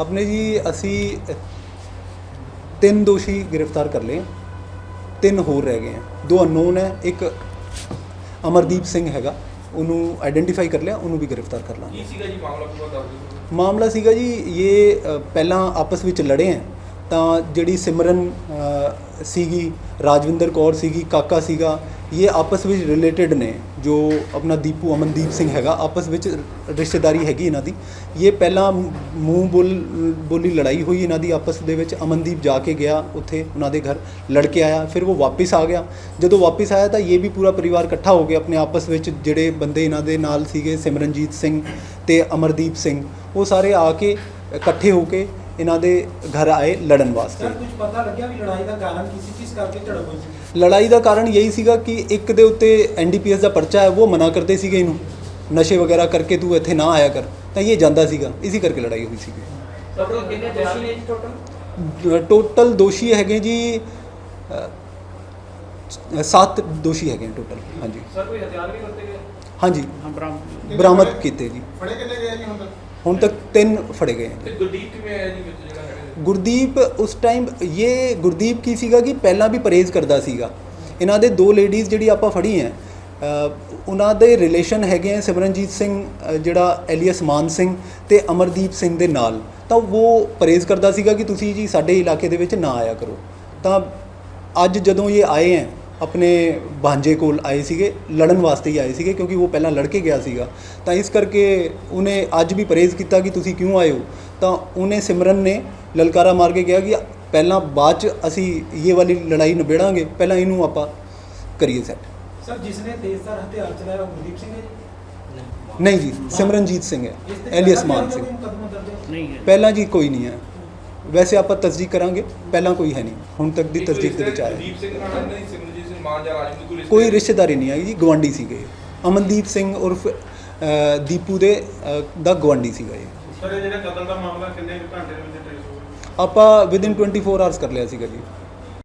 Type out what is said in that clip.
ਆਪਣੇ ਜੀ ਅਸੀਂ ਤਿੰਨ ਦੋਸ਼ੀ ਗ੍ਰਿਫਤਾਰ ਕਰ ਲਏ। ਤਿੰਨ ਹੋਰ ਰਹਿ ਗਏ ਆ। ਦੋ ਅਨਨੋਨ ਹੈ ਇੱਕ ਅਮਰਦੀਪ ਸਿੰਘ ਹੈਗਾ। ਉਹਨੂੰ ਆਇਡੈਂਟੀਫਾਈ ਕਰ ਲਿਆ ਉਹਨੂੰ ਵੀ ਗ੍ਰਿਫਤਾਰ ਕਰ ਲਾਂਗੇ। ਕੀ ਸੀਗਾ ਜੀ ਮਾਮਲਾ ਪੂਰਾ ਦੱਸ ਦਿਓ। ਮਾਮਲਾ ਸੀਗਾ ਜੀ ਇਹ ਪਹਿਲਾਂ ਆਪਸ ਵਿੱਚ ਲੜੇ ਆ। ਤਾਂ ਜਿਹੜੀ ਸਿਮਰਨ ਸੀਗੀ ਰਾਜਵਿੰਦਰ ਕੌਰ ਸੀਗੀ ਕਾਕਾ ਸੀਗਾ ਇਹ ਆਪਸ ਵਿੱਚ ਰਿਲੇਟਡ ਨੇ। ਜੋ ਆਪਣਾ ਦੀਪੂ ਅਮਨਦੀਪ ਸਿੰਘ ਹੈਗਾ, ਆਪਸ ਵਿੱਚ ਰਿਸ਼ਤੇਦਾਰੀ ਹੈਗੀ ਇਹਨਾਂ ਦੀ। ਇਹ ਪਹਿਲਾਂ ਮੂੰਹ ਬੋਲ, ਬੋਲੀ ਲੜਾਈ ਹੋਈ ਇਹਨਾਂ ਦੀ ਆਪਸ ਦੇ ਵਿੱਚ। ਅਮਨਦੀਪ ਜਾ ਕੇ ਗਿਆ ਉੱਥੇ ਉਹਨਾਂ ਦੇ ਘਰ ਲੜ ਕੇ ਆਇਆ, ਫਿਰ ਉਹ ਵਾਪਸ ਆ ਗਿਆ। ਜਦੋਂ ਵਾਪਸ ਆਇਆ ਤਾਂ ਇਹ ਵੀ ਪੂਰਾ ਪਰਿਵਾਰ ਇਕੱਠਾ ਹੋ ਗਿਆ ਆਪਣੇ ਆਪਸ ਵਿੱਚ, ਜਿਹੜੇ ਬੰਦੇ ਇਹਨਾਂ ਦੇ ਨਾਲ ਸੀਗੇ, ਸਿਮਰਨਜੀਤ ਸਿੰਘ ਤੇ ਅਮਰਦੀਪ ਸਿੰਘ। ਉਹ ਸਾਰੇ ਆ ਕੇ ਇਕੱਠੇ ਹੋ ਕੇ ਇਹਨਾਂ ਦੇ ਘਰ ਆਏ ਲੜਨ ਵਾਸਤੇ। ਸਰ ਕੁਝ ਪਤਾ ਲੱਗਿਆ ਵੀ ਲੜਾਈ ਦਾ ਕਾਰਨ ਕੀ ਸੀ? ਕਿਸ ਕਰਕੇ ਝੜਪ ਹੋਈ ਸੀ? ਲੜਾਈ ਦਾ ਕਾਰਨ ਯਹੀ ਸੀਗਾ ਕਿ ਇੱਕ ਦੇ ਉੱਤੇ ਐਨਡੀਪੀਐਸ ਦਾ ਪਰਚਾ ਹੈ ਉਹ ਮਨਾ ਕਰਦੇ ਸੀਗੇ ਇਹਨੂੰ। ਨਸ਼ੇ ਵਗੈਰਾ ਕਰਕੇ ਤੂੰ ਇੱਥੇ ਨਾ ਆਇਆ ਕਰ। ਤਾਂ ਇਹ ਜਾਂਦਾ ਸੀਗਾ। ਇਸੇ ਕਰਕੇ ਲੜਾਈ ਹੋਈ ਸੀਗੀ। ਸਭ ਤੋਂ ਕਿੰਨੇ ਦੋਸ਼ੀ ਨੇ ਜੀ ਟੋਟਲ ਟੋਟਲ ਦੋਸ਼ੀ ਹੈਗੇ ਜੀ ਸੱਤ ਦੋਸ਼ੀ ਹੈਗੇ ਟੋਟਲ ਹਾਂਜੀ। ਸਰ ਕੋਈ ਹਥਿਆਰ ਵੀ ਵਰਤੇ ਗਏ? ਹਾਂਜੀ। ਬਰਾਮਦ ਕੀਤੇ ਜੀ। ਫੜੇ ਕਿੰਨੇ ਗਏ ਜੀ ਹੁਣ ਤੱਕ? ਹੁਣ ਤੱਕ ਤਿੰਨ ਫੜੇ ਗਏ ਤੇ ਗੁਰਦੀਪ ਕਿਵੇਂ ਆਇਆ ਜੀ ਵਿੱਚ ਜਿਹੜਾ ਹੈਗਾ? ਗੁਰਦੀਪ ਉਸ ਟਾਈਮ ਇਹ ਗੁਰਦੀਪ ਕੀ ਸੀਗਾ ਕਿ ਪਹਿਲਾਂ ਵੀ ਪਰਹੇਜ਼ ਕਰਦਾ ਸੀਗਾ। ਇਹਨਾਂ ਦੇ ਦੋ ਲੇਡੀਜ਼ ਜਿਹੜੀ ਆਪਾਂ ਫੜੀ ਹੈ ਉਹਨਾਂ ਦੇ ਰਿਲੇਸ਼ਨ ਹੈਗੇ ਆ ਸਿਮਰਨਜੀਤ ਸਿੰਘ ਜਿਹੜਾ ਐਲੀਅਸ ਮਾਨ ਸਿੰਘ ਤੇ ਅਮਰਦੀਪ ਸਿੰਘ ਦੇ ਨਾਲ। ਤਾਂ ਉਹ ਪਰਹੇਜ਼ ਕਰਦਾ ਸੀਗਾ ਕਿ ਤੁਸੀਂ ਜੀ ਸਾਡੇ ਇਲਾਕੇ ਦੇ ਵਿੱਚ ਨਾ ਆਇਆ ਕਰੋ। ਤਾਂ ਅੱਜ ਜਦੋਂ ਇਹ ਆਏ ਹੈ ਆਪਣੇ ਬਾਂਝੇ ਕੋਲ ਆਏ ਸੀਗੇ ਲੜਨ ਵਾਸਤੇ ਹੀ ਆਏ ਸੀਗੇ ਕਿਉਂਕਿ ਉਹ ਪਹਿਲਾਂ ਲੜ ਕੇ ਗਿਆ ਸੀਗਾ। ਤਾਂ ਇਸ ਕਰਕੇ ਉਹਨੇ ਅੱਜ ਵੀ ਪਰਹੇਜ਼ ਕੀਤਾ ਕਿ ਤੁਸੀਂ ਕਿਉਂ ਆਏ ਹੋ? ਤਾਂ ਉਹਨੇ ਸਿਮਰਨ ਨੇ ਲਲਕਾਰਾ ਮਾਰ ਕੇ ਕਿਹਾ ਕਿ ਪਹਿਲਾਂ ਬਾਅਦ ਚ ਅਸੀਂ ਇਹ ਵਾਲੀ ਲੜਾਈ ਨਿਬੇੜਾਂਗੇ ਪਹਿਲਾਂ ਇਹਨੂੰ ਆਪਾਂ ਕਰੀਏ ਸੈੱਟ ਸਰ ਜਿਸ ਨੇ ਤੇਜ਼ਧਾਰ ਹਥਿਆਰ ਚਲਾਇਆ ਉਹ ਗੁਰਦੀਪ ਸਿੰਘ ਹੈ ਜੀ? ਨਹੀਂ ਜੀ ਸਿਮਰਨਜੀਤ ਸਿੰਘ ਹੈ ਐਲੀਅਸ ਮਾਨ ਸਿੰਘ। ਨਹੀਂ ਹੈ। ਪਹਿਲਾਂ ਜੀ ਕੋਈ ਨਹੀਂ ਹੈ। ਵੈਸੇ ਆਪਾਂ ਤਸਦੀਕ ਕਰਾਂਗੇ ਪਹਿਲਾਂ ਕੋਈ ਹੈ ਨਹੀਂ ਹੁਣ ਤੱਕ ਦੀ ਤਸਦੀਕ ਦੇ ਵਿੱਚ ਆਇਆ ਗੁਰਦੀਪ ਸਿੰਘ ਨਾਲ ਇਹਨਾਂ ਦੀ ਸਿਮਰਜੀਤ ਸਿੰਘ ਮਾਨ ਜਾਂ ਰਾਜਵਿੰਦਰ ਕੋਈ ਰਿਸ਼ਤੇ- ਕੋਈ ਰਿਸ਼ਤੇਦਾਰੀ ਨਹੀਂ ਆਈ ਜੀ ਗਵਾਂਡੀ ਸੀਗੇ। ਅਮਨਦੀਪ ਸਿੰਘ ਉਰਫ ਅ, ਦੀਪੂ ਦੇ ਅ, ਦਾ ਗਵਾਂਡੀ ਸੀਗਾ ਇਹ ਸਰ ਇਹ ਜਿਹੜਾ ਕਤਲ ਦਾ ਮਾਮਲਾ ਕਿੰਨੇ ਘੰਟੇ ਦੇ ਵਿੱਚ ਟ੍ਰੇਸ ਹੋ ਗਿਆ ਆਪਾਂ ਵਿਦਿਨ 24 ਆਵਰਸ ਕਰ ਲਿਆ ਸੀਗਾ ਜੀ।